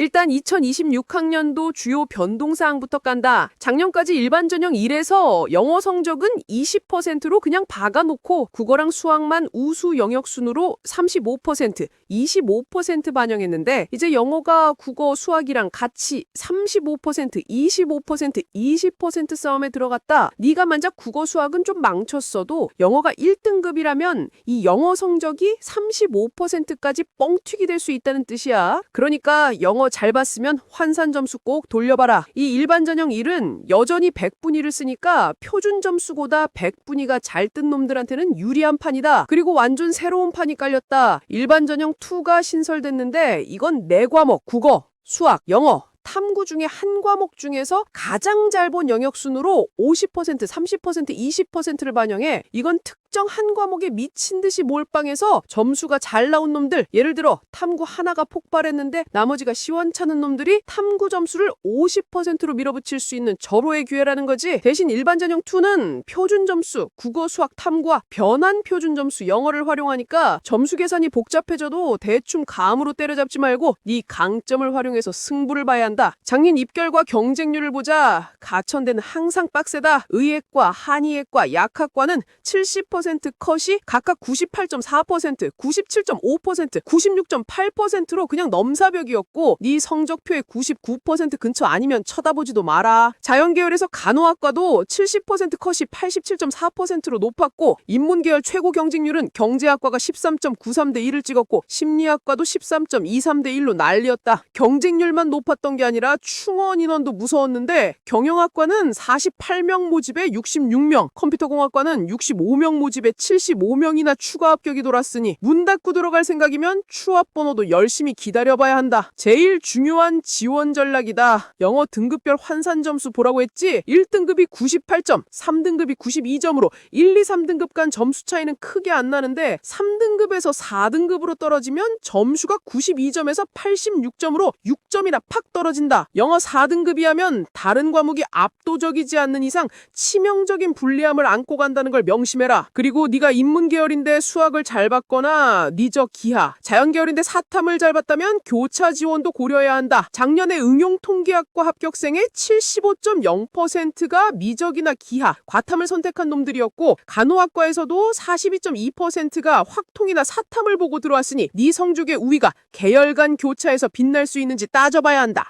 일단 2026학년도 주요 변동사항부터 깐다. 작년까지 일반 전형 1에서 영어 성적은 20%로 그냥 박아놓고 국어랑 수학만 우수 영역 순으로 35%, 25% 반영했는데 이제 영어가 국어, 수학이랑 같이 35%, 25%, 20% 싸움에 들어갔다. 네가 만약 국어, 수학은 좀 망쳤어도 영어가 1등급이라면 이 영어 성적이 35%까지 뻥튀기 될 수 있다는 뜻이야. 그러니까 영어 잘 봤으면 환산 점수 꼭 돌려봐라. 이 일반 전형 1은 여전히 100분위를 쓰니까 표준 점수보다 100분위가 잘 뜬 놈들한테는 유리한 판이다. 그리고 완전 새로운 판이 깔렸다. 일반 전형 2가 신설됐는데 이건 네 과목 국어, 수학, 영어 탐구 중에 한 과목 중에서 가장 잘 본 영역 순으로 50%, 30%, 20%를 반영해 이건 특 정 한 과목에 미친 듯이 몰빵해서 점수가 잘 나온 놈들 예를 들어 탐구 하나가 폭발했는데 나머지가 시원찮은 놈들이 탐구 점수를 50%로 밀어붙일 수 있는 절호의 기회라는 거지. 대신 일반 전형 2는 표준 점수 국어 수학 탐구와 변환 표준 점수 영어를 활용하니까 점수 계산이 복잡해져도 대충 감으로 때려잡지 말고 네 강점을 활용해서 승부를 봐야 한다. 작년 입결과 경쟁률을 보자. 가천대는 항상 빡세다. 의예과 한의예과 약학과는 70% 컷이 각각 98.4%, 97.5%, 96.8%로 그냥 넘사벽이었고 네 성적표의 99% 근처 아니면 쳐다보지도 마라. 자연계열에서 간호학과도 70% 컷이 87.4%로 높았고 인문계열 최고 경쟁률은 경제학과가 13.93대 1을 찍었고 심리학과도 13.23대 1로 난리였다. 경쟁률만 높았던 게 아니라 충원 인원도 무서웠는데 경영학과는 48명 모집에 66명, 컴퓨터공학과는 65명 모집 에 75명이나 추가 합격이 돌았으니 문 닫고 들어갈 생각이면 추합 번호도 열심히 기다려봐야 한다. 제일 중요한 지원 전략이다. 영어 등급별 환산 점수 보라고 했지? 1등급이 98점, 3등급이 92점으로 1, 2, 3등급 간 점수 차이는 크게 안 나는데 3등급에서 4등급으로 떨어지면 점수가 92점에서 86점으로 6점이나 팍 떨어진다. 영어 4등급이 하면 다른 과목이 압도적이지 않는 이상 치명적인 불리함을 안고 간다는 걸 명심해라. 그리고 네가 인문 계열인데 수학을 잘 봤거나 니적 기하, 자연 계열인데 사탐을 잘 봤다면 교차 지원도 고려해야 한다. 작년에 응용 통계학과 합격생의 75.0%가 미적이나 기하, 과탐을 선택한 놈들이었고 간호학과에서도 42.2%가 확통이나 사탐을 보고 들어왔으니 네 성적의 우위가 계열 간 교차에서 빛날 수 있는지 따져봐야 한다.